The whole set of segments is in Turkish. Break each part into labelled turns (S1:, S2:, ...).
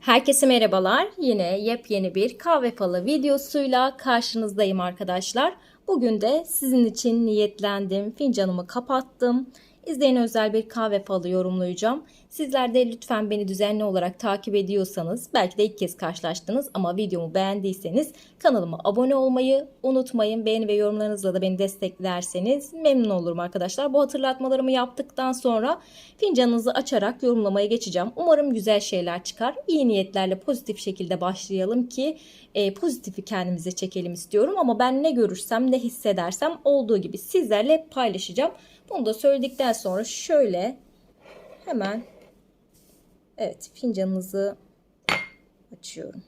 S1: Herkese merhabalar. Yine yepyeni bir kahve falı videosuyla karşınızdayım arkadaşlar. Bugün de sizin için niyetlendim. Fincanımı kapattım. İzleyen özel bir kahve falı yorumlayacağım. Sizler de lütfen beni düzenli olarak takip ediyorsanız, belki de ilk kez karşılaştınız ama videomu beğendiyseniz kanalıma abone olmayı unutmayın. Beğeni ve yorumlarınızla da beni desteklerseniz memnun olurum arkadaşlar. Bu hatırlatmalarımı yaptıktan sonra fincanınızı açarak yorumlamaya geçeceğim. Umarım güzel şeyler çıkar. İyi niyetlerle pozitif şekilde başlayalım ki e, pozitifi kendimize çekelim istiyorum. Ama ben ne görürsem, ne hissedersem olduğu gibi sizlerle paylaşacağım. Bunu da söyledikten sonra şöyle hemen evet fincanınızı açıyorum.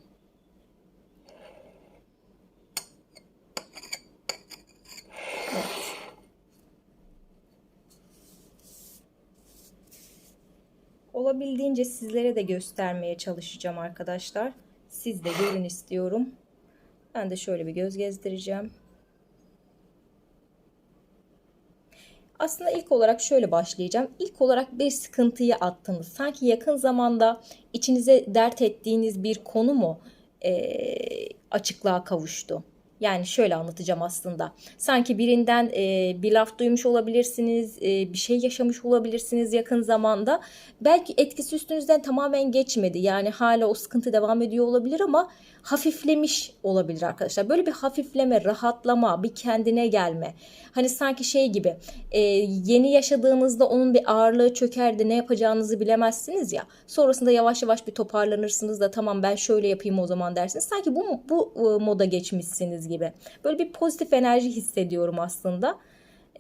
S1: Olabildiğince sizlere de göstermeye çalışacağım arkadaşlar. Siz de görün istiyorum. Ben de şöyle bir göz gezdireceğim. Aslında ilk olarak şöyle başlayacağım. İlk olarak bir sıkıntıyı attınız. Sanki yakın zamanda içinize dert ettiğiniz bir konu mu e, açıklığa kavuştu? Yani şöyle anlatacağım aslında. Sanki birinden e, bir laf duymuş olabilirsiniz, e, bir şey yaşamış olabilirsiniz yakın zamanda. Belki etkisi üstünüzden tamamen geçmedi. Yani hala o sıkıntı devam ediyor olabilir ama hafiflemiş olabilir arkadaşlar. Böyle bir hafifleme, rahatlama, bir kendine gelme. Hani sanki şey gibi e, yeni yaşadığınızda onun bir ağırlığı çökerdi ne yapacağınızı bilemezsiniz ya. Sonrasında yavaş yavaş bir toparlanırsınız da tamam ben şöyle yapayım o zaman dersiniz. Sanki bu, bu e, moda geçmişsiniz gibi. Böyle bir pozitif enerji hissediyorum aslında.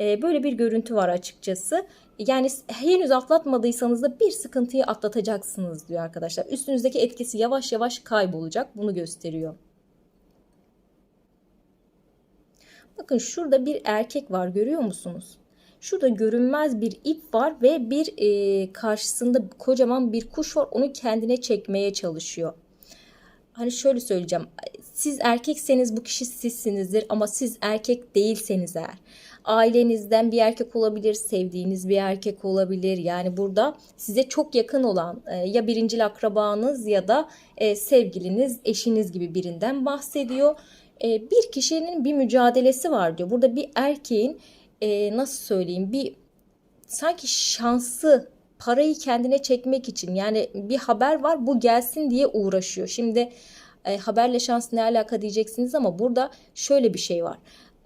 S1: E, böyle bir görüntü var açıkçası. Yani henüz atlatmadıysanız da bir sıkıntıyı atlatacaksınız diyor arkadaşlar. Üstünüzdeki etkisi yavaş yavaş kaybolacak. Bunu gösteriyor. Bakın şurada bir erkek var görüyor musunuz? Şurada görünmez bir ip var ve bir e, karşısında kocaman bir kuş var. Onu kendine çekmeye çalışıyor. Hani şöyle söyleyeceğim. Siz erkekseniz bu kişi sizsinizdir ama siz erkek değilseniz eğer ailenizden bir erkek olabilir, sevdiğiniz bir erkek olabilir. Yani burada size çok yakın olan e, ya birincil akrabanız ya da e, sevgiliniz, eşiniz gibi birinden bahsediyor. E, bir kişinin bir mücadelesi var diyor. Burada bir erkeğin nasıl söyleyeyim bir sanki şansı parayı kendine çekmek için yani bir haber var bu gelsin diye uğraşıyor. Şimdi e, haberle şans ne alaka diyeceksiniz ama burada şöyle bir şey var.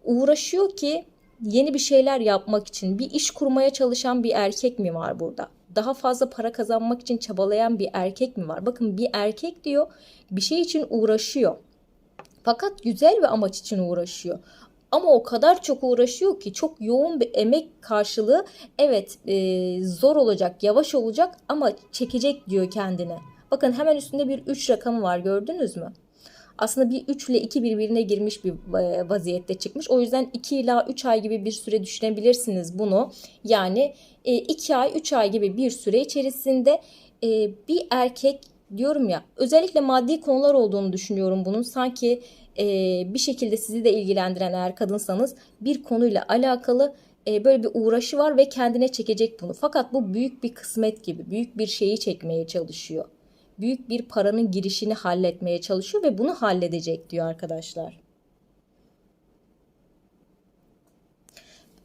S1: Uğraşıyor ki yeni bir şeyler yapmak için bir iş kurmaya çalışan bir erkek mi var burada? Daha fazla para kazanmak için çabalayan bir erkek mi var? Bakın bir erkek diyor bir şey için uğraşıyor. Fakat güzel bir amaç için uğraşıyor. Ama o kadar çok uğraşıyor ki çok yoğun bir emek karşılığı evet e, zor olacak, yavaş olacak ama çekecek diyor kendine. Bakın hemen üstünde bir 3 rakamı var gördünüz mü? Aslında bir 3 ile 2 birbirine girmiş bir e, vaziyette çıkmış. O yüzden 2 ila 3 ay gibi bir süre düşünebilirsiniz bunu. Yani 2 e, ay 3 ay gibi bir süre içerisinde e, bir erkek diyorum ya özellikle maddi konular olduğunu düşünüyorum bunun. Sanki bir şekilde sizi de ilgilendiren eğer kadınsanız bir konuyla alakalı böyle bir uğraşı var ve kendine çekecek bunu. Fakat bu büyük bir kısmet gibi, büyük bir şeyi çekmeye çalışıyor büyük bir paranın girişini halletmeye çalışıyor ve bunu halledecek diyor arkadaşlar.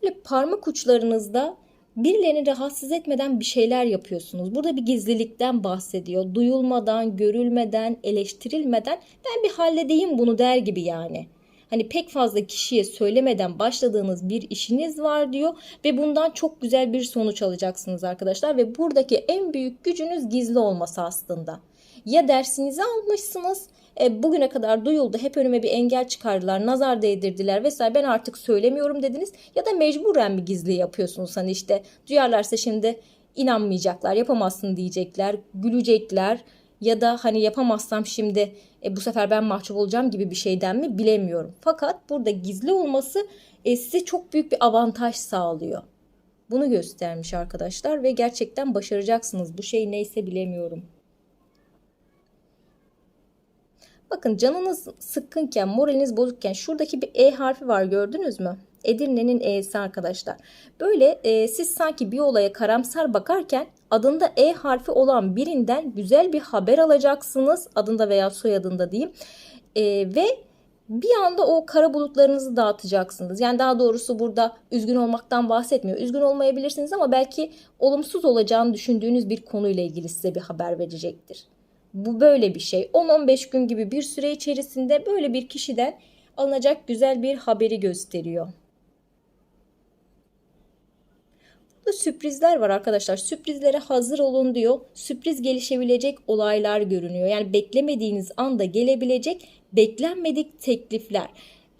S1: Böyle parmak uçlarınızda birilerini rahatsız etmeden bir şeyler yapıyorsunuz. Burada bir gizlilikten bahsediyor. Duyulmadan, görülmeden, eleştirilmeden ben bir halledeyim bunu der gibi yani hani pek fazla kişiye söylemeden başladığınız bir işiniz var diyor ve bundan çok güzel bir sonuç alacaksınız arkadaşlar ve buradaki en büyük gücünüz gizli olması aslında. Ya dersinizi almışsınız e, bugüne kadar duyuldu hep önüme bir engel çıkardılar nazar değdirdiler vesaire ben artık söylemiyorum dediniz ya da mecburen bir gizli yapıyorsunuz hani işte duyarlarsa şimdi inanmayacaklar yapamazsın diyecekler gülecekler ya da hani yapamazsam şimdi e, bu sefer ben mahcup olacağım gibi bir şeyden mi bilemiyorum. Fakat burada gizli olması e, size çok büyük bir avantaj sağlıyor. Bunu göstermiş arkadaşlar ve gerçekten başaracaksınız. Bu şey neyse bilemiyorum. Bakın canınız sıkkınken, moraliniz bozukken şuradaki bir E harfi var gördünüz mü? Edirne'nin E'si arkadaşlar. Böyle e, siz sanki bir olaya karamsar bakarken adında E harfi olan birinden güzel bir haber alacaksınız. Adında veya soyadında diyeyim. E, ve bir anda o kara bulutlarınızı dağıtacaksınız. Yani daha doğrusu burada üzgün olmaktan bahsetmiyor. Üzgün olmayabilirsiniz ama belki olumsuz olacağını düşündüğünüz bir konuyla ilgili size bir haber verecektir. Bu böyle bir şey. 10-15 gün gibi bir süre içerisinde böyle bir kişiden alınacak güzel bir haberi gösteriyor. Burada sürprizler var arkadaşlar. Sürprizlere hazır olun diyor. Sürpriz gelişebilecek olaylar görünüyor. Yani beklemediğiniz anda gelebilecek beklenmedik teklifler.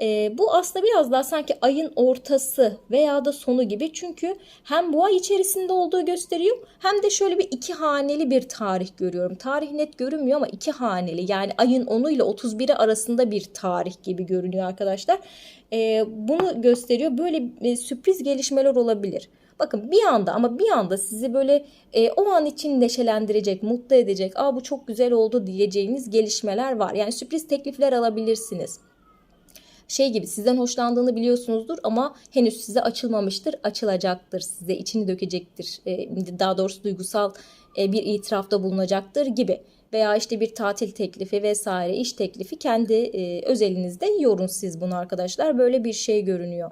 S1: E, bu aslında biraz daha sanki ayın ortası veya da sonu gibi. Çünkü hem bu ay içerisinde olduğu gösteriyor hem de şöyle bir iki haneli bir tarih görüyorum. Tarih net görünmüyor ama iki haneli yani ayın 10'u ile 31'i arasında bir tarih gibi görünüyor arkadaşlar. E, bunu gösteriyor. Böyle e, sürpriz gelişmeler olabilir. Bakın bir anda ama bir anda sizi böyle e, o an için neşelendirecek, mutlu edecek, aa bu çok güzel oldu diyeceğiniz gelişmeler var. Yani sürpriz teklifler alabilirsiniz şey gibi sizden hoşlandığını biliyorsunuzdur ama henüz size açılmamıştır. Açılacaktır size içini dökecektir. E, daha doğrusu duygusal e, bir itirafta bulunacaktır gibi. Veya işte bir tatil teklifi vesaire iş teklifi kendi e, özelinizde yorun siz bunu arkadaşlar. Böyle bir şey görünüyor.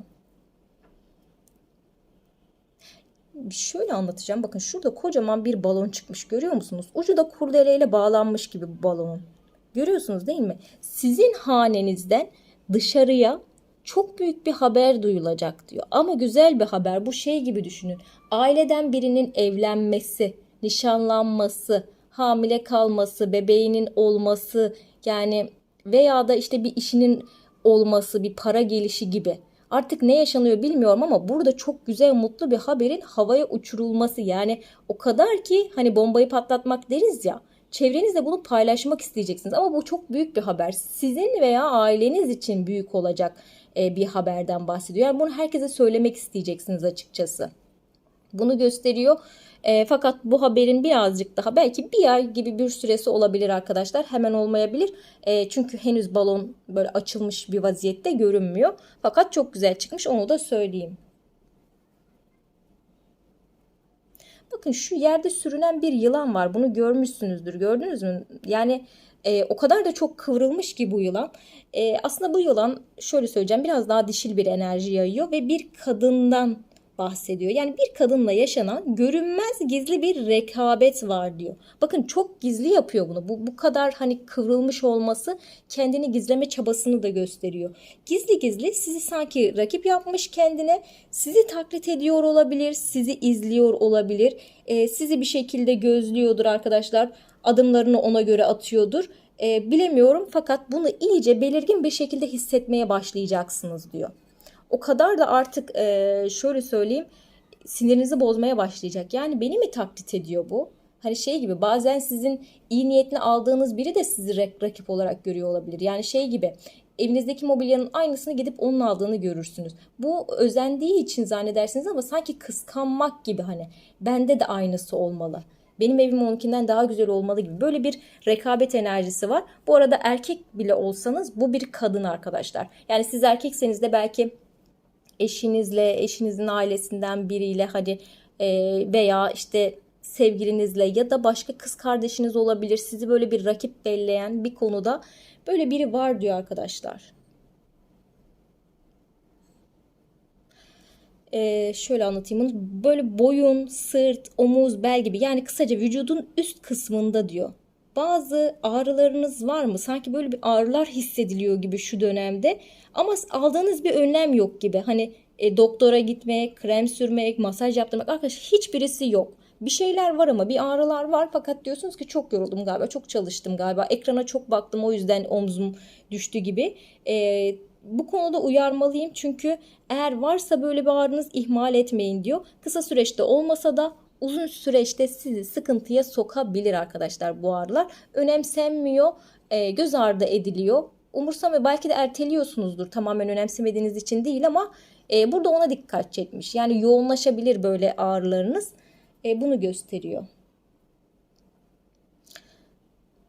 S1: şöyle anlatacağım. Bakın şurada kocaman bir balon çıkmış. Görüyor musunuz? Ucu da kurdeleyle bağlanmış gibi bu balonun. Görüyorsunuz değil mi? Sizin hanenizden dışarıya çok büyük bir haber duyulacak diyor. Ama güzel bir haber. Bu şey gibi düşünün. Aileden birinin evlenmesi, nişanlanması, hamile kalması, bebeğinin olması yani veya da işte bir işinin olması, bir para gelişi gibi. Artık ne yaşanıyor bilmiyorum ama burada çok güzel mutlu bir haberin havaya uçurulması yani o kadar ki hani bombayı patlatmak deriz ya çevrenizle bunu paylaşmak isteyeceksiniz ama bu çok büyük bir haber. Sizin veya aileniz için büyük olacak e, bir haberden bahsediyor. Yani bunu herkese söylemek isteyeceksiniz açıkçası. Bunu gösteriyor. E, fakat bu haberin birazcık daha belki bir ay gibi bir süresi olabilir arkadaşlar. Hemen olmayabilir. E, çünkü henüz balon böyle açılmış bir vaziyette görünmüyor. Fakat çok güzel çıkmış onu da söyleyeyim. Bakın şu yerde sürünen bir yılan var. Bunu görmüşsünüzdür. Gördünüz mü? Yani e, o kadar da çok kıvrılmış ki bu yılan. E, aslında bu yılan şöyle söyleyeceğim biraz daha dişil bir enerji yayıyor ve bir kadından bahsediyor. Yani bir kadınla yaşanan görünmez gizli bir rekabet var diyor. Bakın çok gizli yapıyor bunu. Bu bu kadar hani kıvrılmış olması kendini gizleme çabasını da gösteriyor. Gizli gizli sizi sanki rakip yapmış kendine. Sizi taklit ediyor olabilir, sizi izliyor olabilir. Ee, sizi bir şekilde gözlüyordur arkadaşlar. Adımlarını ona göre atıyordur. Ee, bilemiyorum fakat bunu iyice belirgin bir şekilde hissetmeye başlayacaksınız diyor o kadar da artık e, şöyle söyleyeyim sinirinizi bozmaya başlayacak. Yani beni mi taklit ediyor bu? Hani şey gibi bazen sizin iyi niyetini aldığınız biri de sizi rakip olarak görüyor olabilir. Yani şey gibi evinizdeki mobilyanın aynısını gidip onun aldığını görürsünüz. Bu özendiği için zannedersiniz ama sanki kıskanmak gibi hani bende de aynısı olmalı. Benim evim onunkinden daha güzel olmalı gibi böyle bir rekabet enerjisi var. Bu arada erkek bile olsanız bu bir kadın arkadaşlar. Yani siz erkekseniz de belki eşinizle, eşinizin ailesinden biriyle hani e, veya işte sevgilinizle ya da başka kız kardeşiniz olabilir. Sizi böyle bir rakip belleyen bir konuda böyle biri var diyor arkadaşlar. Ee, şöyle anlatayım bunu. Böyle boyun, sırt, omuz, bel gibi yani kısaca vücudun üst kısmında diyor bazı ağrılarınız var mı? Sanki böyle bir ağrılar hissediliyor gibi şu dönemde. Ama aldığınız bir önlem yok gibi. Hani e, doktora gitmek, krem sürmek, masaj yaptırmak arkadaşlar hiçbirisi yok. Bir şeyler var ama bir ağrılar var fakat diyorsunuz ki çok yoruldum galiba, çok çalıştım galiba, ekrana çok baktım o yüzden omzum düştü gibi. E, bu konuda uyarmalıyım çünkü eğer varsa böyle bir ağrınız ihmal etmeyin diyor. Kısa süreçte olmasa da uzun süreçte sizi sıkıntıya sokabilir arkadaşlar bu ağrılar. Önemsenmiyor, e, göz ardı ediliyor. Umursamıyor belki de erteliyorsunuzdur tamamen önemsemediğiniz için değil ama e, burada ona dikkat çekmiş. Yani yoğunlaşabilir böyle ağrılarınız. E, bunu gösteriyor.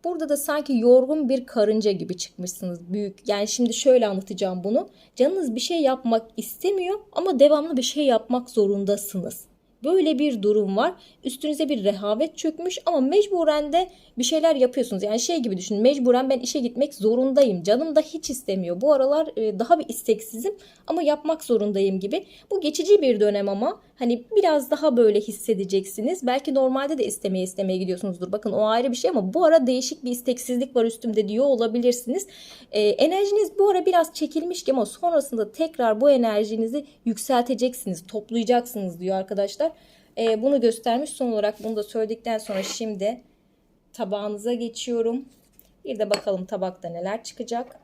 S1: Burada da sanki yorgun bir karınca gibi çıkmışsınız büyük. Yani şimdi şöyle anlatacağım bunu. Canınız bir şey yapmak istemiyor ama devamlı bir şey yapmak zorundasınız. Böyle bir durum var. Üstünüze bir rehavet çökmüş ama mecburen de bir şeyler yapıyorsunuz. Yani şey gibi düşünün. Mecburen ben işe gitmek zorundayım. Canım da hiç istemiyor. Bu aralar e, daha bir isteksizim ama yapmak zorundayım gibi. Bu geçici bir dönem ama hani biraz daha böyle hissedeceksiniz. Belki normalde de istemeye istemeye gidiyorsunuzdur. Bakın o ayrı bir şey ama bu ara değişik bir isteksizlik var üstümde diyor olabilirsiniz. Ee, enerjiniz bu ara biraz çekilmiş ama sonrasında tekrar bu enerjinizi yükselteceksiniz, toplayacaksınız diyor arkadaşlar. Ee, bunu göstermiş. Son olarak bunu da söyledikten sonra şimdi tabağınıza geçiyorum. Bir de bakalım tabakta neler çıkacak.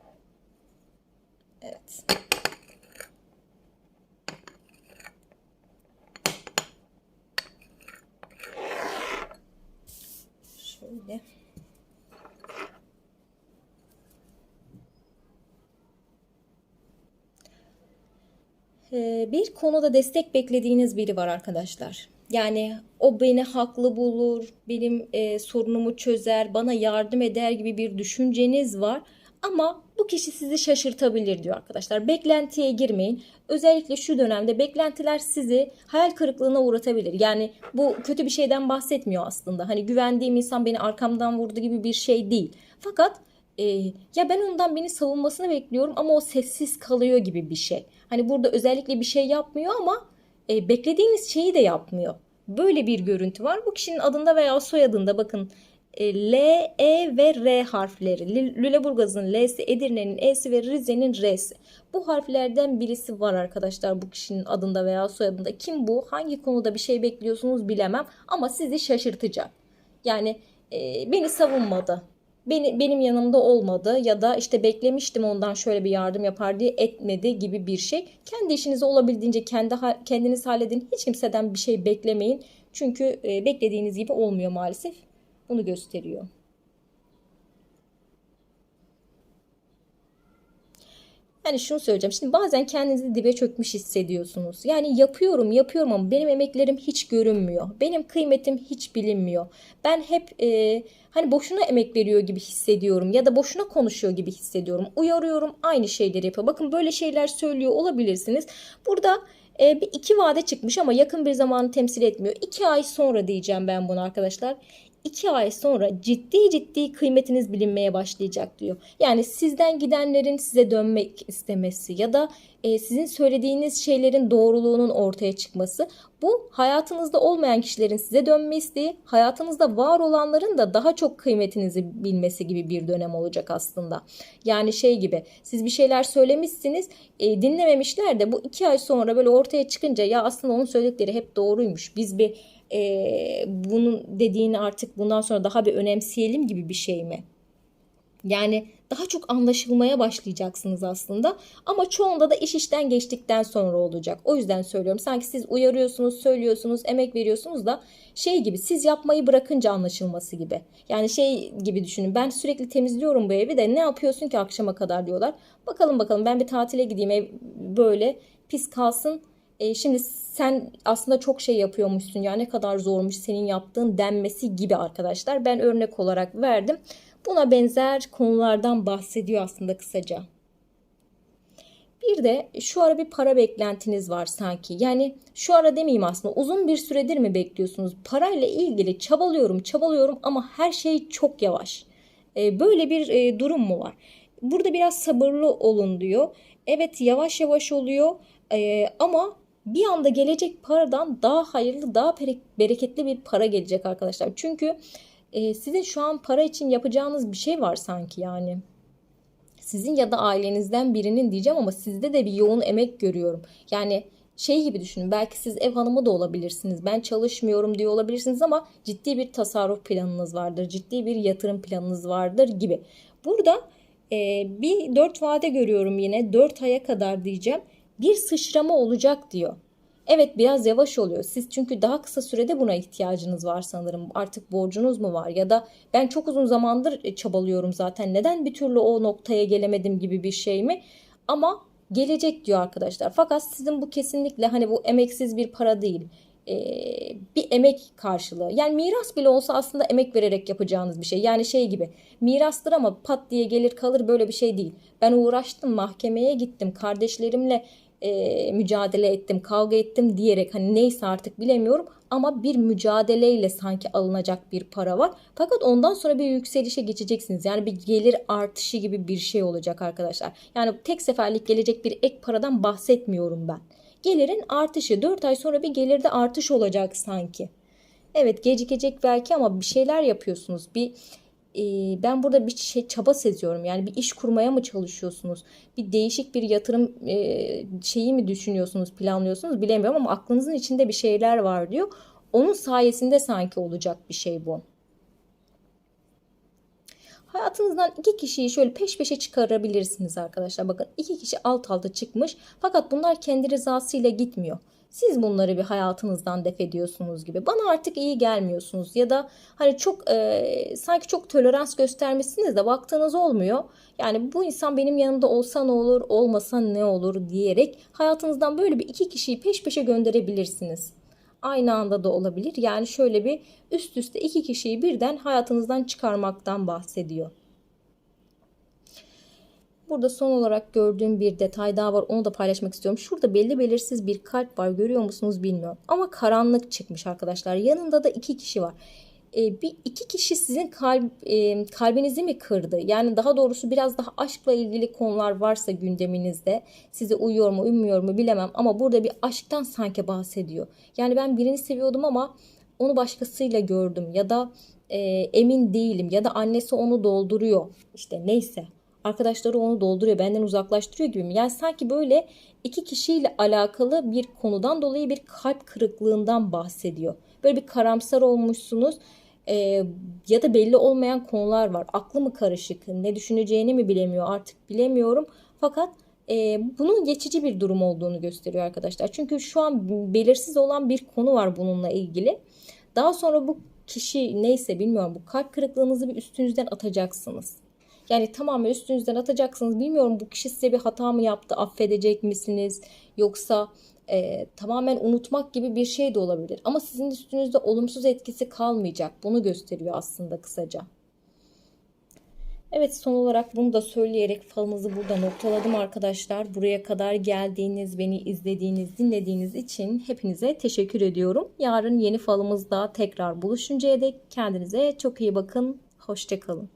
S1: Evet. Şöyle. Bir konuda destek beklediğiniz biri var arkadaşlar. Yani o beni haklı bulur, benim e, sorunumu çözer, bana yardım eder gibi bir düşünceniz var. Ama bu kişi sizi şaşırtabilir diyor arkadaşlar. Beklentiye girmeyin. Özellikle şu dönemde beklentiler sizi hayal kırıklığına uğratabilir. Yani bu kötü bir şeyden bahsetmiyor aslında. Hani güvendiğim insan beni arkamdan vurdu gibi bir şey değil. Fakat e, ya ben ondan beni savunmasını bekliyorum ama o sessiz kalıyor gibi bir şey. Hani burada özellikle bir şey yapmıyor ama e, beklediğiniz şeyi de yapmıyor. Böyle bir görüntü var. Bu kişinin adında veya soyadında bakın e, L, E ve R harfleri. Lü- Lüleburgaz'ın L'si, Edirne'nin E'si ve Rize'nin R'si. Bu harflerden birisi var arkadaşlar bu kişinin adında veya soyadında. Kim bu? Hangi konuda bir şey bekliyorsunuz bilemem ama sizi şaşırtacak. Yani e, beni savunmadı. Beni, benim yanımda olmadı ya da işte beklemiştim ondan şöyle bir yardım yapar diye etmedi gibi bir şey. Kendi işinizi olabildiğince kendi kendiniz halledin. Hiç kimseden bir şey beklemeyin. Çünkü e, beklediğiniz gibi olmuyor maalesef. Bunu gösteriyor. Yani şunu söyleyeceğim. Şimdi bazen kendinizi dibe çökmüş hissediyorsunuz. Yani yapıyorum, yapıyorum ama benim emeklerim hiç görünmüyor. Benim kıymetim hiç bilinmiyor. Ben hep e, hani boşuna emek veriyor gibi hissediyorum ya da boşuna konuşuyor gibi hissediyorum. Uyarıyorum, aynı şeyleri yapıyor. Bakın böyle şeyler söylüyor olabilirsiniz. Burada e, bir iki vade çıkmış ama yakın bir zamanı temsil etmiyor. İki ay sonra diyeceğim ben bunu arkadaşlar. 2 ay sonra ciddi ciddi kıymetiniz bilinmeye başlayacak diyor. Yani sizden gidenlerin size dönmek istemesi ya da e, sizin söylediğiniz şeylerin doğruluğunun ortaya çıkması bu hayatınızda olmayan kişilerin size dönme isteği, hayatınızda var olanların da daha çok kıymetinizi bilmesi gibi bir dönem olacak aslında. Yani şey gibi siz bir şeyler söylemişsiniz e, dinlememişler de bu iki ay sonra böyle ortaya çıkınca ya aslında onun söyledikleri hep doğruymuş. Biz bir e, bunun dediğini artık bundan sonra daha bir önemseyelim gibi bir şey mi? Yani daha çok anlaşılmaya başlayacaksınız aslında. Ama çoğunda da iş işten geçtikten sonra olacak. O yüzden söylüyorum. Sanki siz uyarıyorsunuz, söylüyorsunuz, emek veriyorsunuz da şey gibi siz yapmayı bırakınca anlaşılması gibi. Yani şey gibi düşünün. Ben sürekli temizliyorum bu evi de ne yapıyorsun ki akşama kadar diyorlar. Bakalım bakalım ben bir tatile gideyim ev böyle pis kalsın. E, şimdi sen aslında çok şey yapıyormuşsun ya ne kadar zormuş senin yaptığın denmesi gibi arkadaşlar. Ben örnek olarak verdim. Buna benzer konulardan bahsediyor aslında kısaca. Bir de şu ara bir para beklentiniz var sanki. Yani şu ara demeyeyim aslında uzun bir süredir mi bekliyorsunuz? Parayla ilgili çabalıyorum çabalıyorum ama her şey çok yavaş. Ee, böyle bir e, durum mu var? Burada biraz sabırlı olun diyor. Evet yavaş yavaş oluyor Ee, ama bir anda gelecek paradan daha hayırlı daha bereketli bir para gelecek arkadaşlar. Çünkü e, sizin şu an para için yapacağınız bir şey var sanki yani. Sizin ya da ailenizden birinin diyeceğim ama sizde de bir yoğun emek görüyorum. Yani şey gibi düşünün belki siz ev hanımı da olabilirsiniz. Ben çalışmıyorum diye olabilirsiniz ama ciddi bir tasarruf planınız vardır. Ciddi bir yatırım planınız vardır gibi. Burada e, bir dört vade görüyorum yine. Dört aya kadar diyeceğim. Bir sıçrama olacak diyor. Evet biraz yavaş oluyor. Siz çünkü daha kısa sürede buna ihtiyacınız var sanırım. Artık borcunuz mu var ya da ben çok uzun zamandır çabalıyorum zaten. Neden bir türlü o noktaya gelemedim gibi bir şey mi? Ama gelecek diyor arkadaşlar. Fakat sizin bu kesinlikle hani bu emeksiz bir para değil. e, bir emek karşılığı. Yani miras bile olsa aslında emek vererek yapacağınız bir şey. Yani şey gibi mirastır ama pat diye gelir kalır böyle bir şey değil. Ben uğraştım mahkemeye gittim kardeşlerimle e, mücadele ettim kavga ettim diyerek hani neyse artık bilemiyorum ama bir mücadeleyle sanki alınacak bir para var. Fakat ondan sonra bir yükselişe geçeceksiniz. Yani bir gelir artışı gibi bir şey olacak arkadaşlar. Yani tek seferlik gelecek bir ek paradan bahsetmiyorum ben. Gelirin artışı 4 ay sonra bir gelirde artış olacak sanki. Evet gecikecek belki ama bir şeyler yapıyorsunuz. Bir ben burada bir şey çaba seziyorum. Yani bir iş kurmaya mı çalışıyorsunuz? Bir değişik bir yatırım şeyi mi düşünüyorsunuz, planlıyorsunuz bilemiyorum ama aklınızın içinde bir şeyler var diyor. Onun sayesinde sanki olacak bir şey bu. Hayatınızdan iki kişiyi şöyle peş peşe çıkarabilirsiniz arkadaşlar. Bakın iki kişi alt alta çıkmış fakat bunlar kendi rızasıyla gitmiyor. Siz bunları bir hayatınızdan def ediyorsunuz gibi. Bana artık iyi gelmiyorsunuz ya da hani çok e, sanki çok tolerans göstermişsiniz de baktığınız olmuyor. Yani bu insan benim yanımda olsa ne olur, olmasa ne olur diyerek hayatınızdan böyle bir iki kişiyi peş peşe gönderebilirsiniz. Aynı anda da olabilir. Yani şöyle bir üst üste iki kişiyi birden hayatınızdan çıkarmaktan bahsediyor. Burada son olarak gördüğüm bir detay daha var. Onu da paylaşmak istiyorum. Şurada belli belirsiz bir kalp var. Görüyor musunuz bilmiyorum. Ama karanlık çıkmış arkadaşlar. Yanında da iki kişi var. Ee, bir iki kişi sizin kalp, e, kalbinizi mi kırdı? Yani daha doğrusu biraz daha aşkla ilgili konular varsa gündeminizde size uyuyor mu uymuyor mu bilemem ama burada bir aşktan sanki bahsediyor. Yani ben birini seviyordum ama onu başkasıyla gördüm ya da e, emin değilim ya da annesi onu dolduruyor. İşte neyse arkadaşları onu dolduruyor, benden uzaklaştırıyor gibi mi? Yani sanki böyle iki kişiyle alakalı bir konudan dolayı bir kalp kırıklığından bahsediyor. Böyle bir karamsar olmuşsunuz e, ya da belli olmayan konular var. Aklı mı karışık, ne düşüneceğini mi bilemiyor artık bilemiyorum. Fakat e, bunun geçici bir durum olduğunu gösteriyor arkadaşlar. Çünkü şu an belirsiz olan bir konu var bununla ilgili. Daha sonra bu kişi neyse bilmiyorum bu kalp kırıklığınızı bir üstünüzden atacaksınız. Yani tamamen üstünüzden atacaksınız. Bilmiyorum bu kişi size bir hata mı yaptı, affedecek misiniz? Yoksa e, tamamen unutmak gibi bir şey de olabilir. Ama sizin üstünüzde olumsuz etkisi kalmayacak. Bunu gösteriyor aslında kısaca. Evet son olarak bunu da söyleyerek falımızı burada noktaladım arkadaşlar. Buraya kadar geldiğiniz, beni izlediğiniz, dinlediğiniz için hepinize teşekkür ediyorum. Yarın yeni falımızda tekrar buluşuncaya dek kendinize çok iyi bakın. Hoşçakalın.